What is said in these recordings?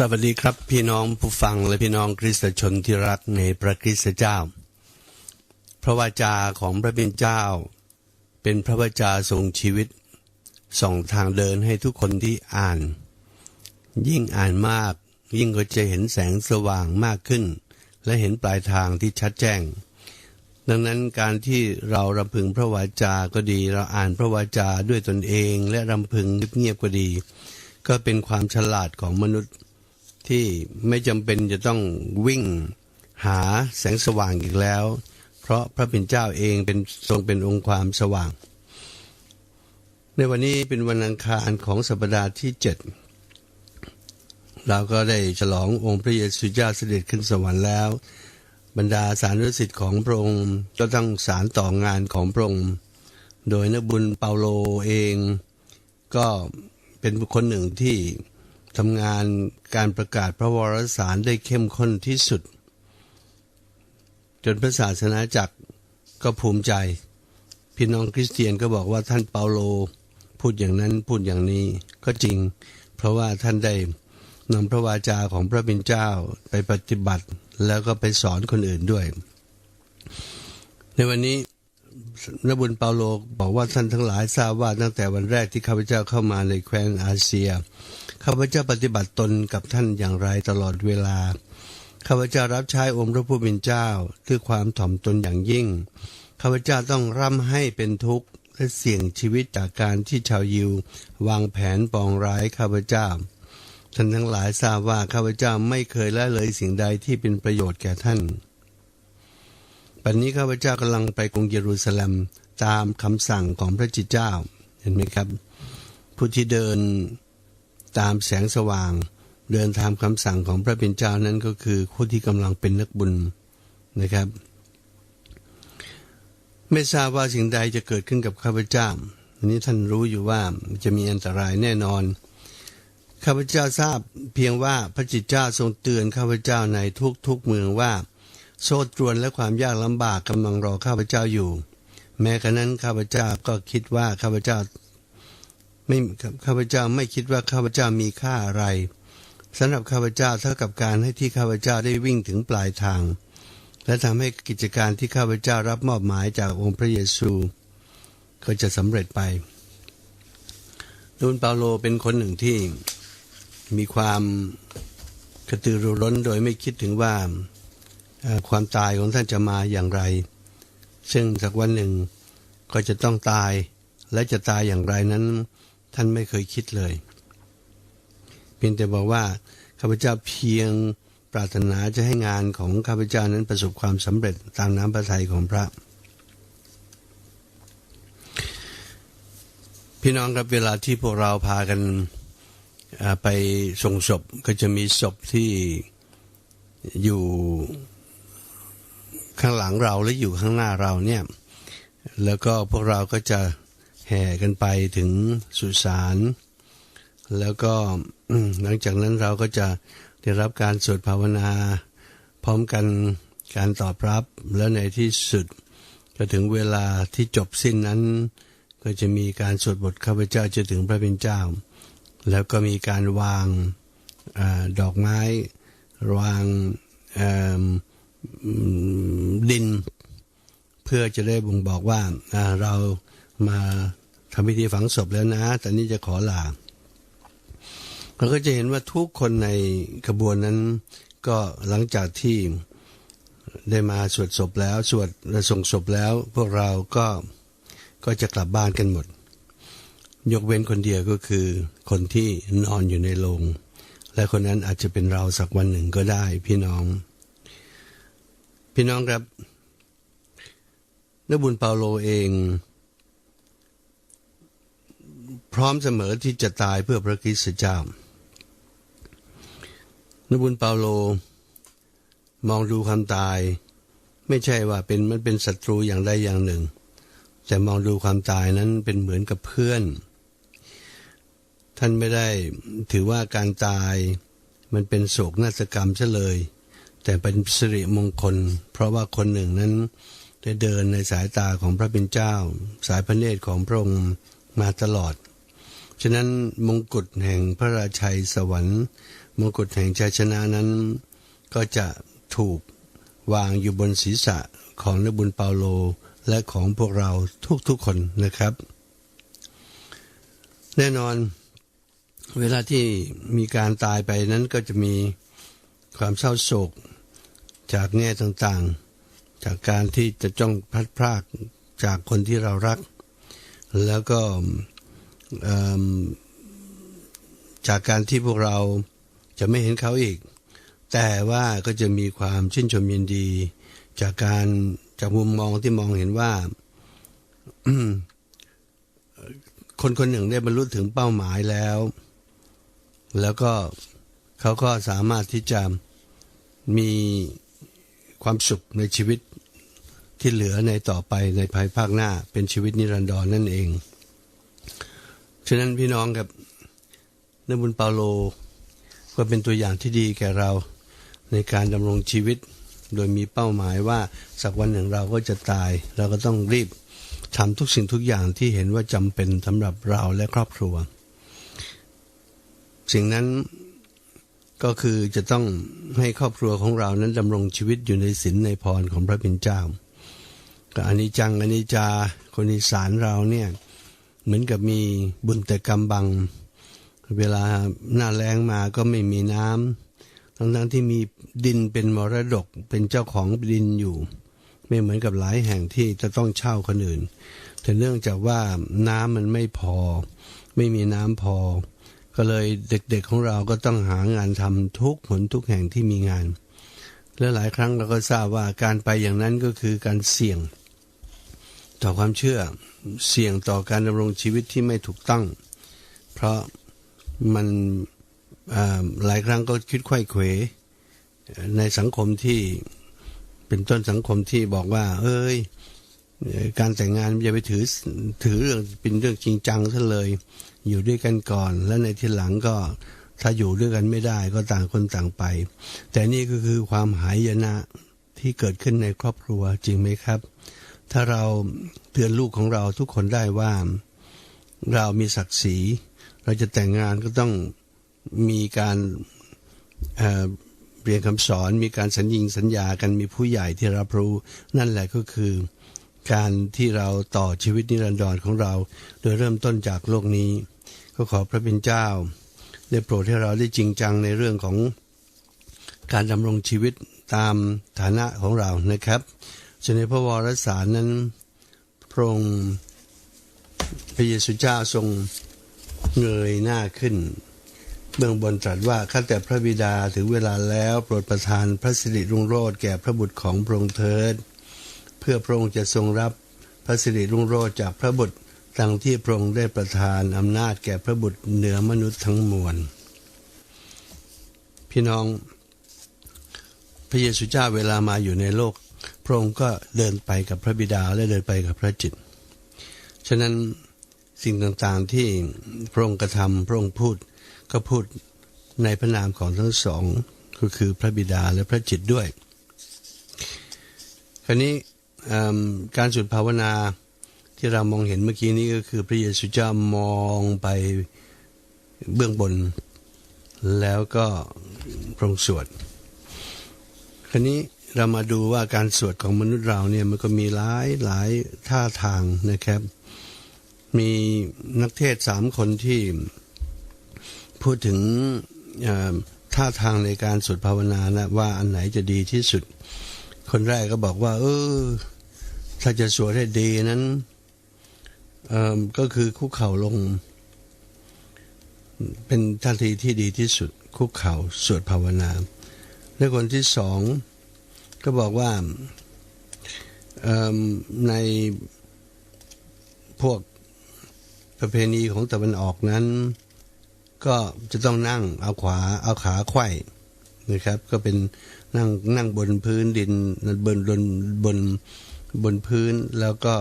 สวัสดีครับพี่น้องผู้ฟังและพี่น้องคริสตชนที่รักในพระคริสตเจ้า พระวาจาของพระเป็นเจ้า เป็นพระวจาทรงชีวิตส่องทางเดินให้ทุกคนที่อ่าน ยิ่งอ่านมากยิ่งก็จะเห็นแสงสว่างมากขึ้น และเห็นปลายทางที่ชัดแจ้ง ดังนั้นการที่เรารำพึงพระวาจาก็ดี เราอ่านพระวาจาด้วยตนเอง และรำพึงเงียบๆก็ดี ก็เป็นความฉลาดของมนุษย์ ที่ไม่จำเป็นจะต้องวิ่งหาแสงสว่างอีกแล้ว เพราะพระเป็นเจ้าเองเป็นทรงเป็นองค์ความสว่าง ในวันนี้เป็นวันอังคารของสัปดาห์ที่เจ็ดเราก็ได้ฉลององค์พระเยซูเจ้าเสด็จขึ้นสวรรค์แล้ว บรรดาสารสิทธิ์ของพระองค์ก็ต้องสารต่องานของพระองค์ โดยนักบุญเปาโลเอง ก็เป็นบุคคลหนึ่งที่ ทำงานการประกาศพระวรสารได้เข้มข้นที่สุด จนพระศาสนาจักรก็ภูมิใจ พี่น้องคริสเตียนก็บอกว่าท่านเปาโล พูดอย่างนั้นพูดอย่างนี้ก็จริง เพราะว่าท่านได้นำพระวาจาของพระบิดาเจ้าไปปฏิบัติแล้วก็ไปสอนคนอื่นด้วย ในวันนี้นบุญเปาโลบอกว่าท่านทั้งหลายทราบว่าตั้งแต่วันแรกที่ข้าพเจ้าเข้ามาในแคว้นอาเซีย ข้าพเจ้าปฏิบัติตนกับท่านอย่างไรตลอดเวลา ข้าพเจ้ารับใช้องค์พระผู้เป็นเจ้าด้วยความถ่อมตนอย่างยิ่ง ข้าพเจ้าต้องร่ำให้เป็นทุกข์และเสี่ยงชีวิตจากการที่ชาวยิว วางแผนปองร้ายข้าพเจ้า ท่านทั้งหลายทราบว่าข้าพเจ้าไม่เคยละเลยสิ่งใดที่เป็นประโยชน์แก่ท่านปัจจุบันนี้ข้าพเจ้ากำลังไปกรุงเยรูซาเล็มตามคำสั่งของพระจิตเจ้า เห็นไหมครับ ผู้ที่เดิน ตามแสงสว่าง เดินตามคำสั่งของพระเป็นเจ้านั้นก็คือผู้ที่กำลังเป็นนักบุญนะครับ ไม่ทราบว่าสิ่งใดจะเกิดขึ้นกับข้าพเจ้าอันนี้ท่านรู้อยู่ว่าจะมีอันตรายแน่นอนข้าพเจ้าทราบเพียงว่าพระจิตเจ้าทรงเตือนข้าพเจ้าในทุกๆเมืองว่า โซ่ตรวนและความยากลำบากกำลังรอข้าพเจ้าอยู่ แม้กระนั้นข้าพเจ้าก็คิดว่าข้าพเจ้า ไม่ข้าพเจ้าไม่คิดว่าข้าพเจ้ามีค่าอะไรสำหรับข้าพเจ้าเท่ากับการให้ที่ข้าพเจ้าได้วิ่งถึงปลายทาง และทำให้กิจการที่ข้าพเจ้ารับมอบหมายจากองค์พระเยซู ก็จะสำเร็จไปนูนเปาโลเป็นคนหนึ่งที่มีความกระตือรือร้นโดยไม่คิดถึงว่าความตายของท่านจะมาอย่างไร ซึ่งสักวันหนึ่งก็จะต้องตายและจะตายอย่างไรนั้น ท่านไม่เคยคิดเลย เพียงแต่บอกว่าข้าพเจ้าเพียงปรารถนาจะให้งานของข้าพเจ้านั้นประสบความสำเร็จตามน้ำพระทัยของพระ พี่น้องครับเวลาที่พวกเราพากันไปส่งศพก็จะมีศพที่อยู่ข้างหลังเราและอยู่ข้างหน้าเราเนี่ย แล้วก็พวกเราก็จะ แห่กันไปถึงสุสานแล้วก็หลังจากนั้นเราก็จะได้รับการสวดภาวนา พร้อมกันการตอบรับแล้วในที่สุดก็ถึงเวลาที่จบสิ้นนั้น ก็จะมีการสวดบทข้าพเจ้าจะถึงพระเป็นเจ้า แล้วก็มีการวางอดอกไม้ วางดิน เพื่อจะได้บ่งบอกว่าเรามา ทำพิธีฝังศพแล้วนะตอนนี้จะขอลาเราก็จะเห็นว่าทุกคนในกระบวนนั้น ก็หลังจากที่ได้มาสวดศพแล้ว สวดและส่งศพแล้ว พวกเราก็ก็จะกลับบ้านกันหมด ยกเว้นคนเดียวก็คือ คนที่นอนอยู่ในโรงและคนนั้นอาจจะเป็นเราสักวันหนึ่งก็ได้ พี่น้อง พี่น้องครับนบุญเปาโลเอง พร้อมเสมอที่จะตายเพื่อพระคริสต์เจ้านบุญเปาโล มองดูความตาย ไม่ใช่ว่าเป็นมันเป็นศัตรูอย่างใดอย่างหนึ่ง แต่มองดูความตายนั้นเป็นเหมือนกับเพื่อน ท่านไม่ได้ถือว่าการตายมันเป็นโศกนาฏกรรมเฉลย แต่เป็นสิริมงคล เพราะว่าคนหนึ่งนั้นได้เดินในสายตาของพระเป็นเจ้า สายพระเนตรของพระองค์มาตลอด ฉะนั้นมงกุฎแห่งพระราชัยสวรรค์ มงกุฎแห่งชัยชนะนั้น ก็จะถูกวางอยู่บนศีรษะของนบุญเปาโลและของพวกเราทุกๆคนนะครับ แน่นอน เวลาที่มีการตายไปนั้นก็จะมีความเศร้าโศก จากแง่ต่างๆ จากการที่จะจ้องพลัดพรากจากคนที่เรารัก แล้วก็ จากการที่พวกเราจะไม่เห็นเขาอีก แต่ว่าก็จะมีความชื่นชมยินดี จากการจากมุมมองที่มองเห็นว่าคนคนหนึ่งได้บรรลุถึงเป้าหมายแล้ว แล้วก็เขาก็สามารถที่จะมีความสุขในชีวิตที่เหลือในต่อไปในภายภาคหน้าเป็นชีวิตนิรันดรนนั่นเอง ฉะนั้นพี่น้องกับนบุญเปาโลก็เป็นตัวอย่างที่ดีแก่เราในการดำรงชีวิต โดยมีเป้าหมายว่าสักวันหนึ่งเราก็จะตาย เราก็ต้องรีบทำทุกสิ่งทุกอย่างที่เห็นว่าจำเป็นสำหรับเราและครอบครัว สิ่งนั้นก็คือจะต้องให้ครอบครัวของเรานั้นดำรงชีวิตอยู่ในศีลในพรของพระเป็นเจ้าก็อนิจจังอนิจจาคนอีสานเราเนี่ย เหมือนกับมีบุญแต่กำบัง เวลาหน้าแรงมาก็ไม่มีน้ำทั้งทั้งๆที่มีดินเป็นมรดกเป็นเจ้าของดินอยู่ ไม่เหมือนกับหลายแห่งที่จะต้องเช่าคนอื่น แต่เนื่องจากว่าน้ำมันไม่พอ ไม่มีน้ำพอ ก็เลยเด็กๆของเราก็ต้องหางานทำทุกหนทุกแห่งที่มีงานและหลายครั้งเราก็ทราบว่าการไปอย่างนั้นก็คือการเสี่ยง ต่อความเชื่อเสี่ยงต่อการดำรงชีวิตที่ไม่ถูกต้อง เพราะมันหลายครั้งก็คิดไขว้เขวในสังคมที่เป็นต้นสังคมที่บอกว่า เอ้ย การแต่งงานอย่าไปถือถือเรื่องเป็นเรื่องจริงจังซะเลย อยู่ด้วยกันก่อน แล้วในทีหลังก็ถ้าอยู่ด้วยกันไม่ได้ก็ต่างคนต่างไป แต่นี่ก็คือความหายนะที่เกิดขึ้นในครอบครัวจริงไหมครับ ถ้าเราเตือนลูกของเราทุกคนได้ว่าเรามีศักดิ์ศรี เราจะแต่งงานก็ต้องมีการเเรียนคำสอนมีการสัญญิงสัญญากันมีผู้ใหญ่ที่รับรู้นั่นแหละก็คือ การที่เราต่อชีวิตนิรันดรของเรา โดยเริ่มต้นจากโลกนี้ ก็ขอพระเป็นเจ้า ได้โปรดให้เราได้จริงจังในเรื่องของการดำรงชีวิตตามฐานะของเรานะครับ ส่วนในพระวรสารนั้นพระองค์พระเยซูเจ้าทรงเงยหน้าขึ้น เบื้องบนตรัสว่าข้าแต่พระบิดาถึงเวลาแล้วโปรดประทานพระสิริรุ่งโรจน์แก่พระบุตรของพระองค์เถิด เพื่อพระองค์จะทรงรับพระสิริรุ่งโรจน์จากพระบุตรดังที่พระองค์ได้ประทานอำนาจแก่พระบุตรเหนือมนุษย์ทั้งมวล พี่น้อง พระเยซูเจ้าเวลามาอยู่ในโลก พระองค์ก็เดินไปกับพระบิดาและเดินไปกับพระจิต ฉะนั้นสิ่งต่างๆที่พระองค์กระทำพระองค์พูดก็พูดในพระนามของทั้งสองก็คือพระบิดาและพระจิตด้วย คราวนี้การสุดภาวนาที่เรามองเห็นเมื่อกี้นี้ก็คือพระเยซูเจ้ามองไปเบื้องบน แล้วก็พระองค์สวด คราวนี้ เรามาดูว่าการสวดของมนุษย์เราเนี่ยมันก็มีหลายหลายท่าทางนะครับ มีนักเทศสามคนที่พูดถึงท่าทางในการสวดภาวนานะว่าอันไหนจะดีที่สุด คนแรกก็บอกว่า เออ ถ้าจะสวดให้ดีนั้นก็คือคุกเข่าลง เป็นท่าทีที่ดีที่สุดคุกเข่าสวดภาวนาและคนที่สอง ก็บอกว่าในพวกประเพณีของตะวันออกนั้น ก็จะต้องนั่งเอาขวาเอาขาไขว้นะครับ ก็เป็นนั่งนั่งบนพื้นดินบนบนบนบนพื้นแล้วก็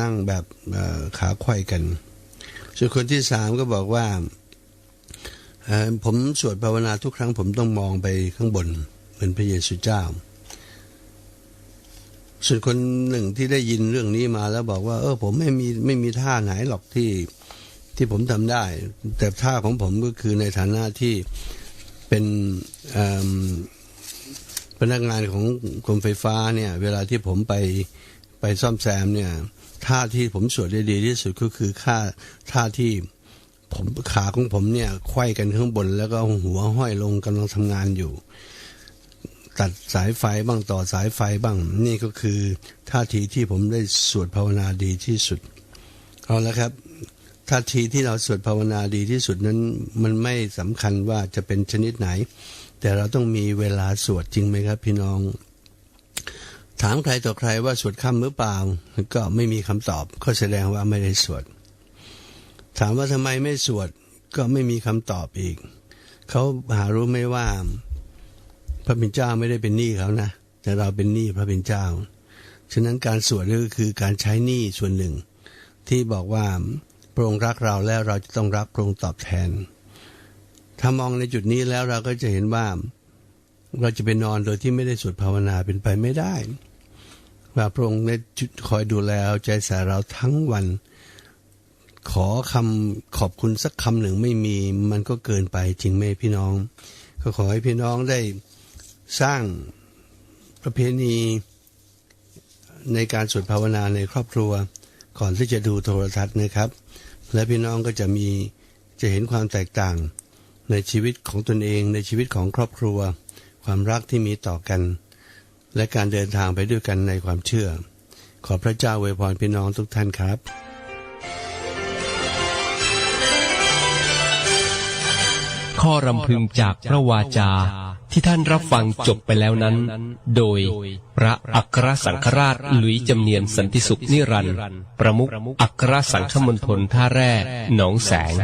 นั่งแบบขาไขว้กันส่วนคนที่สามก็บอกว่าผมสวดภาวนาทุกครั้งผมต้องมองไปข้างบนเหมือนพระเยซูเจ้า ส่วนคนหนึ่งที่ได้ยินเรื่องนี้มาแล้วบอกว่า เออ ผมไม่มีไม่มีท่าไหนหรอกที่ที่ผมทำได้ แต่ท่าของผมก็คือในฐานะที่เป็นพนักงานของกรมไฟฟ้าเนี่ย เวลาที่ผมไปไปซ่อมแซมเนี่ยท่าที่ผมสวดได้ดีที่สุดก็คือค่าท่าที่ผมขาของผมเนี่ยไขว้กันข้างบน แล้วก็หัวห้อยลงกำลังทำงานอยู่ ตัดสายไฟบ้างต่อสายไฟบ้าง นี่ก็คือท่าทีที่ผมได้สวดภาวนาดีที่สุดเอาละครับท่าทีที่เราสวดภาวนาดีที่สุดนั้นมันไม่สำคัญว่าจะเป็นชนิดไหน แต่เราต้องมีเวลาสวดจริงไหมครับ พี่น้อง ถามใครต่อใครว่าสวดค่ำหรือเปล่า ก็ไม่มีคำตอบ ก็แสดงว่าไม่ได้สวด ถามว่าทำไมไม่สวดก็ไม่มีคำตอบอีก เขาหารู้ไหมว่า พระเป็นเจ้าไม่ได้เป็นหนี้เขานะ แต่เราเป็นหนี้พระเป็นเจ้า ฉะนั้นการสวดก็คือการใช้หนี้ส่วนหนึ่ง ที่บอกว่าพระองค์รักเราแล้วเราจะต้องรักพระองค์ตอบแทน ถ้ามองในจุดนี้แล้วเราก็จะเห็นว่าเราจะไปนอนโดยที่ไม่ได้สวดภาวนาเป็นไปไม่ได้ ว่าพระองค์ได้คอยดูแลเอาใจใส่เราทั้งวัน ขอคำขอบคุณสักคำหนึ่งไม่มี มันก็เกินไปจริงไหมพี่น้อง ก็ขอให้พี่น้องได้ สร้างประเพณีในการสวดภาวนาในครอบครัว ก่อนที่จะดูโทรทัศน์นะครับ และพี่น้องก็จะมีจะเห็นความแตกต่างในชีวิตของตนเองในชีวิตของครอบครัว ความรักที่มีต่อกัน และการเดินทางไปด้วยกันในความเชื่อ ขอพระเจ้าอวยพรพี่น้องทุกท่านครับ ข้อรำพึงจากพระวาจาที่ท่านรับฟังจบไปแล้วนั้น โดยพระอัครสังฆราชหลุยจำเนียนสันติสุขนิรันดร์ประมุขอัครสังฆมณฑลท่าแร่หนองแสง